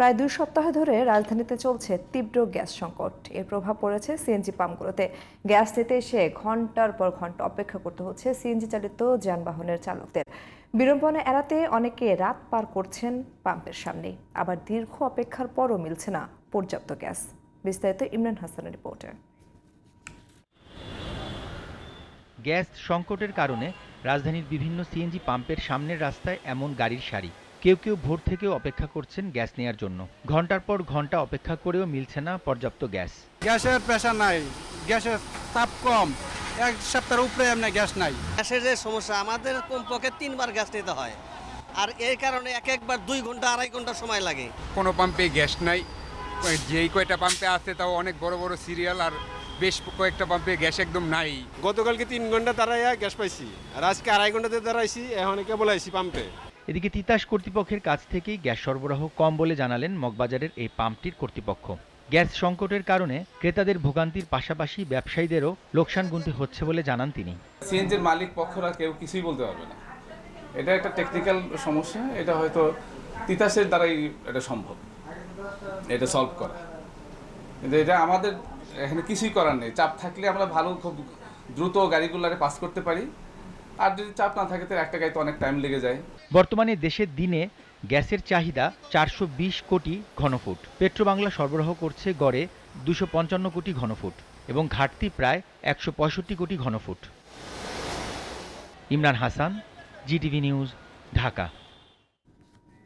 প্রায় দুই সপ্তাহ ধরে রাজধানীতে চলছে তীব্র গ্যাস সংকট। এর প্রভাব পড়েছে সিএনজি পাম্পগুলোতে। গ্যাস নিতে এসে ঘণ্টার পর ঘণ্টা অপেক্ষা করতে হচ্ছে সিএনজি চালিত যানবাহনের চালকদের। বিড়ম্বনা এড়াতে অনেকে রাত পার করছেন পাম্পের সামনে। আবার দীর্ঘ অপেক্ষার পরও মিলছে না পর্যাপ্ত গ্যাস। বিস্তারিত ইমরান হাসানের রিপোর্টে। গ্যাস সংকটের কারণে রাজধানীর বিভিন্ন সিএনজি পাম্পের সামনের রাস্তায় এমন গাড়ির সারি। কেউ কেউ ভোর থেকেও অপেক্ষা করছেন গ্যাস নেয়ার জন্য। ঘণ্টার পর ঘণ্টা অপেক্ষা করেও মিলছে না পর্যাপ্ত গ্যাস। গ্যাসের প্রেশার নাই। গ্যাসের তাপ কম। এক সপ্তাহের উপরে এমনি গ্যাস নাই। গ্যাসের যে সমস্যা আমাদের কমপক্ষে তিনবার গ্যাস নিতে হয়। আর এই কারণে এক একবার দুই ঘণ্টা আড়াই ঘণ্টা সময় লাগে। কোনো পাম্পে গ্যাস নাই। যেই কয়টা পাম্পে আছে তাও অনেক বড় বড় সিরিয়াল আর বেশ কয়েকটা পাম্পে গ্যাস একদম নাই। গতকালকে তিন ঘণ্টা দাঁড়াইয়া গ্যাস পাইছি। আর আজকে আড়াই ঘন্টাতে দাঁড়াইছি এখন কেবল আইছি পাম্পে। এদিকে তিতাস কর্তৃপক্ষের কাছ থেকেই গ্যাস সরবরাহ কম বলে জানালেন মগবাজারের এই পাম্পটির কর্তৃপক্ষ। গ্যাস সংকটের কারণে ক্রেতাদের ভোগান্তির পাশাপাশি ব্যবসায়ীদেরও লোকসান গুনতে হচ্ছে বলে জানান তিনি। সিএনজির মালিক পক্ষরা কেউ কিছুই বলতে পারবে না। এটা একটা টেকনিক্যাল সমস্যা, এটা হয়তো তিতাসের দ্বারাই এটা সম্ভব, এটা সলভ করা। কিন্তু এটা আমাদের এখানে কিছুই করার নেই। চাপ থাকলে আমরা ভালো, খুব দ্রুত গাড়িগুলারে পাস করতে পারি। আর যদি চাপ না থাকে, তাহলে একটা গাড়িতে অনেক টাইম লেগে যায়। বর্তমানে দেশের দিনে গ্যাসের চাহিদা চারশো বিশ কোটি ঘনফুট। পেট্রোবাংলা সরবরাহ করছে গড়ে দুশো কোটি ঘনফুট এবং ঘাটতি প্রায় একশো পঁয়ষট্টি কোটি ঘনফুট। Imran Hasan, GTV news, Dhaka.